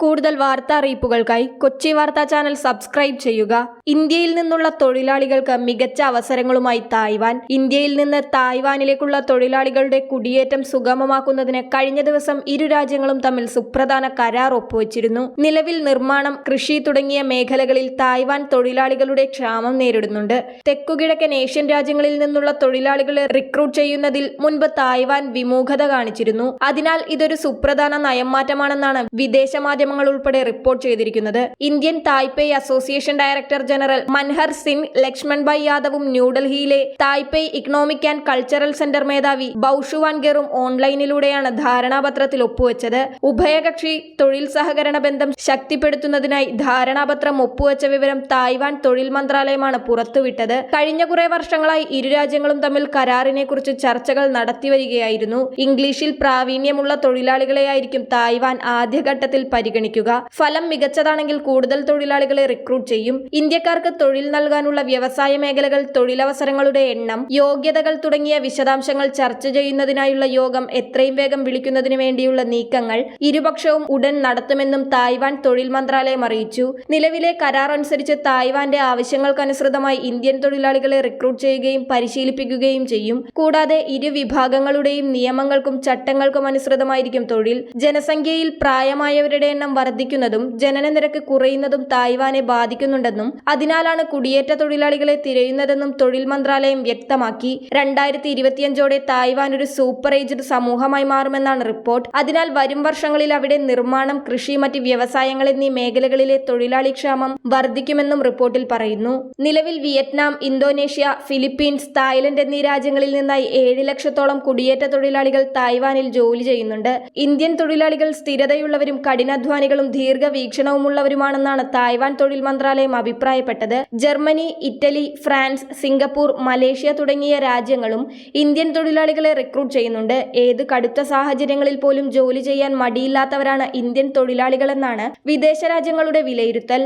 കൂടുതൽ വാർത്താ അറിയിപ്പുകൾക്കായി കൊച്ചി വാർത്താ ചാനൽ സബ്സ്ക്രൈബ് ചെയ്യുക. ഇന്ത്യയിൽ നിന്നുള്ള തൊഴിലാളികൾക്ക് മികച്ച അവസരങ്ങളുമായി തായ്വാൻ. ഇന്ത്യയിൽ നിന്ന് തായ്വാനിലേക്കുള്ള തൊഴിലാളികളുടെ കുടിയേറ്റം സുഗമമാക്കുന്നതിന് കഴിഞ്ഞ ദിവസം ഇരു രാജ്യങ്ങളും തമ്മിൽ സുപ്രധാന കരാർ ഒപ്പുവച്ചിരുന്നു. നിലവിൽ നിർമ്മാണം കൃഷി തുടങ്ങിയ മേഖലകളിൽ തായ്വാൻ തൊഴിലാളികളുടെ ക്ഷാമം നേരിടുന്നുണ്ട്. തെക്കുകിഴക്കൻ ഏഷ്യൻ രാജ്യങ്ങളിൽ നിന്നുള്ള തൊഴിലാളികളെ റിക്രൂട്ട് ചെയ്യുന്നതിൽ മുൻപ് തായ്വാൻ വിമുഖത കാണിച്ചിരുന്നു. അതിനാൽ ഇതൊരു സുപ്രധാന നയം മാറ്റമാണെന്നാണ് വിദേശ മാധ്യമങ്ങൾ ഉൾപ്പെടെ റിപ്പോർട്ട് ചെയ്തിരിക്കുന്നത് Indian Taipei association director general Manhar Singh Laxman Bhai യാദവും ന്യൂഡൽഹിയിലെ Taipei economic and cultural centre മേധാവി ബൌഷുവാൻ ഗെറും ഓൺലൈനിലൂടെയാണ് ധാരണാപത്രത്തിൽ ഒപ്പുവെച്ചത്. ഉഭയകക്ഷി തൊഴിൽ സഹകരണ ബന്ധം ശക്തിപ്പെടുത്തുന്നതിനായി ധാരണാപത്രം ഒപ്പുവെച്ച വിവരം തായ്വാൻ തൊഴിൽ മന്ത്രാലയമാണ് പുറത്തുവിട്ടത്. കഴിഞ്ഞ കുറെ വർഷങ്ങളായി ഇരു രാജ്യങ്ങളും തമ്മിൽ കരാറിനെ കുറിച്ച് ചർച്ചകൾ നടത്തിവരികയായിരുന്നു. ഇംഗ്ലീഷിൽ പ്രാവീണ്യമുള്ള തൊഴിലാളികളെയായിരിക്കും തായ്വാൻ ആദ്യഘട്ടത്തിൽ പരിഗണിക്കുക. ഫലം മികച്ചതാണെങ്കിൽ കൂടുതൽ തൊഴിലാളികളെ റിക്രൂട്ട് ചെയ്യും. ഇന്ത്യക്കാർക്ക് തൊഴിൽ നൽകാനുള്ള വ്യവസായ മേഖലകൾ തൊഴിലവസരങ്ങളുടെ എണ്ണം യോഗ്യതകൾ തുടങ്ങിയ വിശദാംശങ്ങൾ ചർച്ച ചെയ്യുന്നതിനായുള്ള യോഗം എത്രയും വേഗം വിളിക്കുന്നതിന് വേണ്ടിയുള്ള നീക്കങ്ങൾ ഇരുപക്ഷവും ഉടൻ നടത്തുമെന്നും തായ്വാൻ തൊഴിൽ മന്ത്രാലയം അറിയിച്ചു. നിലവിലെ കരാർ അനുസരിച്ച് തായ്വാന്റെ ആവശ്യങ്ങൾക്കനുസൃതമായി ഇന്ത്യൻ തൊഴിലാളികളെ റിക്രൂട്ട് ചെയ്യുകയും പരിശീലിപ്പിക്കുകയും ചെയ്യും. കൂടാതെ ഇരു വിഭാഗങ്ങളുടെയും നിയമങ്ങൾക്കും ചട്ടങ്ങൾക്കും അനുസൃതമായിരിക്കും തൊഴിൽ. ജനസംഖ്യയിൽ പ്രായമായവരുടെ എണ്ണം വർദ്ധിക്കുന്നതും ജനന നിരക്ക് കുറയുന്നതും തായ്വാനെ ബാധിക്കുന്നുണ്ടെന്നും അതിനാലാണ് കുടിയേറ്റ തൊഴിലാളികളെ തിരയുന്നതെന്നും തൊഴിൽ മന്ത്രാലയം വ്യക്തമാക്കി. രണ്ടായിരത്തി ഇരുപത്തിയഞ്ചോടെ തായ്വാൻ ഒരു സൂപ്പർ ഏജ്ഡ് സമൂഹമായി മാറുമെന്നാണ് റിപ്പോർട്ട്. അതിനാൽ വരും വർഷങ്ങളിൽ അവിടെ നിർമ്മാണം കൃഷി മറ്റ് വ്യവസായങ്ങൾ എന്നീ മേഖലകളിലെ തൊഴിലാളി ക്ഷാമം വർദ്ധിക്കുമെന്നും റിപ്പോർട്ടിൽ പറയുന്നു. നിലവിൽ വിയറ്റ്നാം ഇന്തോനേഷ്യ ഫിലിപ്പീൻസ് തായ്ലൻഡ് എന്നീ രാജ്യങ്ങളിൽ നിന്നായി ഏഴ് ലക്ഷത്തോളം കുടിയേറ്റ തൊഴിലാളികൾ തായ്വാനിൽ ജോലി ചെയ്യുന്നുണ്ട്. ഇന്ത്യൻ തൊഴിലാളികൾ സ്ഥിരതയുള്ളവരും കഠിനാധ്വാനികളും ദീർഘവീക്ഷണവുമുള്ളവരുമാണെന്നാണ് തായ്വാൻ തൊഴിൽ മന്ത്രാലയം അഭിപ്രായപ്പെട്ടത്. Germany Italy France Singapore Malaysia തുടങ്ങിയ രാജ്യങ്ങളും ഇന്ത്യൻ തൊഴിലാളികളെ റിക്രൂട്ട് ചെയ്യുന്നുണ്ട്. ഏത് കടുത്ത സാഹചര്യങ്ങളിൽ പോലും ജോലി ചെയ്യാൻ മടിയില്ലാത്തവരാണ് ഇന്ത്യൻ തൊഴിലാളികളെന്നാണ് വിദേശ രാജ്യങ്ങളുടെ വിലയിരുത്തൽ.